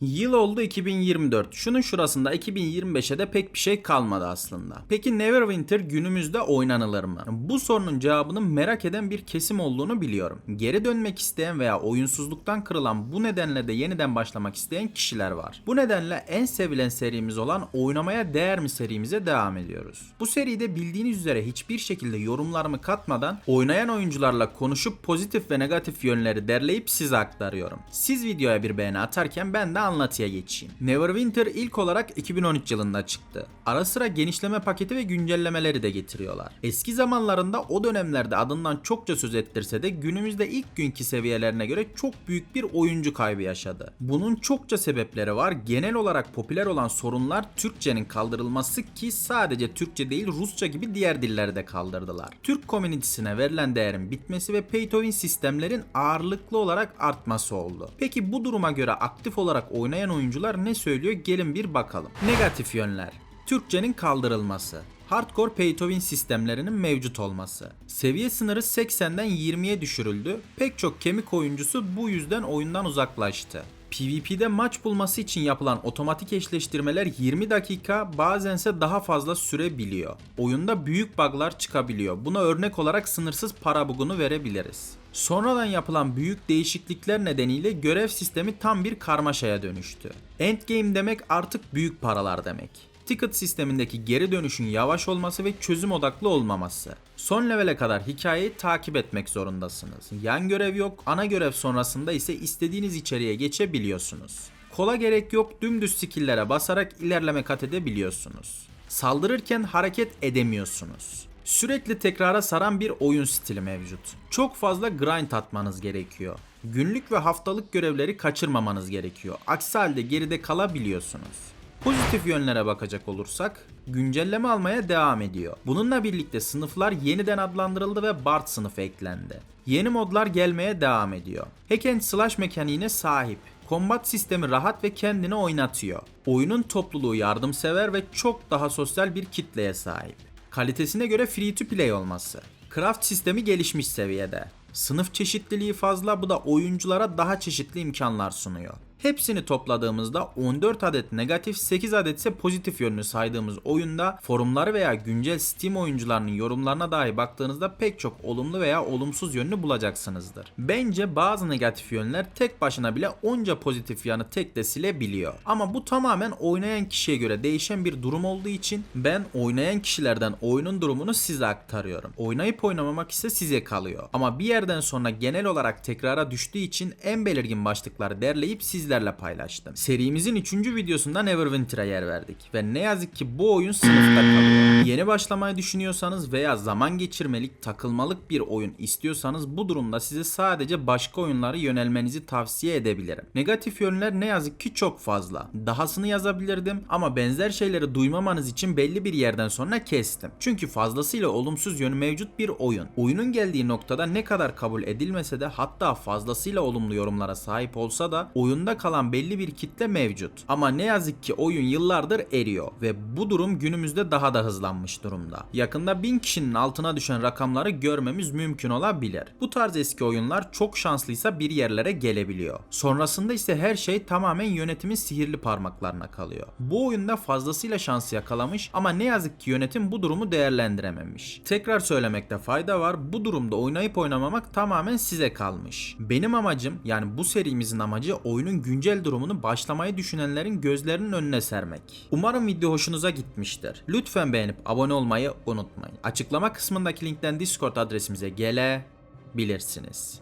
Yıl oldu 2024. Şunun şurasında 2025'e de pek bir şey kalmadı aslında. Peki Neverwinter günümüzde oynanılır mı? Bu sorunun cevabını merak eden bir kesim olduğunu biliyorum. Geri dönmek isteyen veya oyunsuzluktan kırılan bu nedenle de yeniden başlamak isteyen kişiler var. Bu nedenle en sevilen serimiz olan Oynamaya Değer mi serimize devam ediyoruz. Bu seride bildiğiniz üzere hiçbir şekilde yorumlarımı katmadan oynayan oyuncularla konuşup pozitif ve negatif yönleri derleyip size aktarıyorum. Siz videoya bir beğeni atarken ben de anlatıya geçeyim. Neverwinter ilk olarak 2013 yılında çıktı. Ara sıra genişleme paketi ve güncellemeleri de getiriyorlar. Eski zamanlarında o dönemlerde adından çokça söz ettirse de günümüzde ilk günkü seviyelerine göre çok büyük bir oyuncu kaybı yaşadı. Bunun çokça sebepleri var. Genel olarak popüler olan sorunlar Türkçenin kaldırılması ki sadece Türkçe değil Rusça gibi diğer dilleri de kaldırdılar. Türk komünitesine verilen değerin bitmesi ve pay to win sistemlerin ağırlıklı olarak artması oldu. Peki bu duruma göre aktif olarak oynayan oyuncular ne söylüyor? Gelin bir bakalım. Negatif yönler. Türkçenin kaldırılması. Hardcore pay to win sistemlerinin mevcut olması. Seviye sınırı 80'den 20'ye düşürüldü. Pek çok kemik oyuncusu bu yüzden oyundan uzaklaştı. PvP'de maç bulması için yapılan otomatik eşleştirmeler 20 dakika bazense daha fazla sürebiliyor. Oyunda büyük bug'lar çıkabiliyor. Buna örnek olarak sınırsız para bugunu verebiliriz. Sonradan yapılan büyük değişiklikler nedeniyle görev sistemi tam bir karmaşaya dönüştü. Endgame demek artık büyük paralar demek. Ticket sistemindeki geri dönüşün yavaş olması ve çözüm odaklı olmaması. Son levele kadar hikayeyi takip etmek zorundasınız. Yan görev yok, ana görev sonrasında ise istediğiniz içeriğe geçebiliyorsunuz. Kola gerek yok, dümdüz skill'lere basarak ilerleme kat edebiliyorsunuz. Saldırırken hareket edemiyorsunuz. Sürekli tekrara saran bir oyun stili mevcut. Çok fazla grind atmanız gerekiyor. Günlük ve haftalık görevleri kaçırmamanız gerekiyor. Aksi halde geride kalabiliyorsunuz. Pozitif yönlere bakacak olursak güncelleme almaya devam ediyor. Bununla birlikte sınıflar yeniden adlandırıldı ve Bard sınıfı eklendi. Yeni modlar gelmeye devam ediyor. Hack and slash mekaniğine sahip. Kombat sistemi rahat ve kendini oynatıyor. Oyunun topluluğu yardımsever ve çok daha sosyal bir kitleye sahip. Kalitesine göre free to play olması. Craft sistemi gelişmiş seviyede. Sınıf çeşitliliği fazla bu da oyunculara daha çeşitli imkanlar sunuyor. Hepsini topladığımızda 14 adet negatif 8 adet ise pozitif yönünü saydığımız oyunda forumları veya güncel Steam oyuncularının yorumlarına dahi baktığınızda pek çok olumlu veya olumsuz yönünü bulacaksınızdır. Bence bazı negatif yönler tek başına bile onca pozitif yanı tek de silebiliyor. Ama bu tamamen oynayan kişiye göre değişen bir durum olduğu için ben oynayan kişilerden oyunun durumunu size aktarıyorum. Oynayıp oynamamak ise size kalıyor. Ama bir yerden sonra genel olarak tekrara düştüğü için en belirgin başlıkları derleyip sizlerle paylaştım. Serimizin 3. videosunda Neverwinter'a yer verdik ve ne yazık ki bu oyun sınıfta kalıyor. Yeni başlamayı düşünüyorsanız veya zaman geçirmelik, takılmalık bir oyun istiyorsanız bu durumda size sadece başka oyunlara yönelmenizi tavsiye edebilirim. Negatif yönler ne yazık ki çok fazla. Dahasını yazabilirdim ama benzer şeyleri duymamanız için belli bir yerden sonra kestim. Çünkü fazlasıyla olumsuz yönü mevcut bir oyun. Oyunun geldiği noktada ne kadar kabul edilmese de hatta fazlasıyla olumlu yorumlara sahip olsa da oyunda kalan belli bir kitle mevcut. Ama ne yazık ki oyun yıllardır eriyor ve bu durum günümüzde daha da hızlanmış durumda. Yakında 1000 kişinin altına düşen rakamları görmemiz mümkün olabilir. Bu tarz eski oyunlar çok şanslıysa bir yerlere gelebiliyor. Sonrasında ise her şey tamamen yönetimin sihirli parmaklarına kalıyor. Bu oyunda fazlasıyla şansı yakalamış ama ne yazık ki yönetim bu durumu değerlendirememiş. Tekrar söylemekte fayda var. Bu durumda oynayıp oynamamak tamamen size kalmış. Benim amacım yani bu serimizin amacı oyunun güncel durumunu başlamayı düşünenlerin gözlerinin önüne sermek. Umarım video hoşunuza gitmiştir. Lütfen beğenip abone olmayı unutmayın. Açıklama kısmındaki linkten Discord adresimize gelebilirsiniz.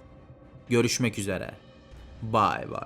Görüşmek üzere. Bye bye.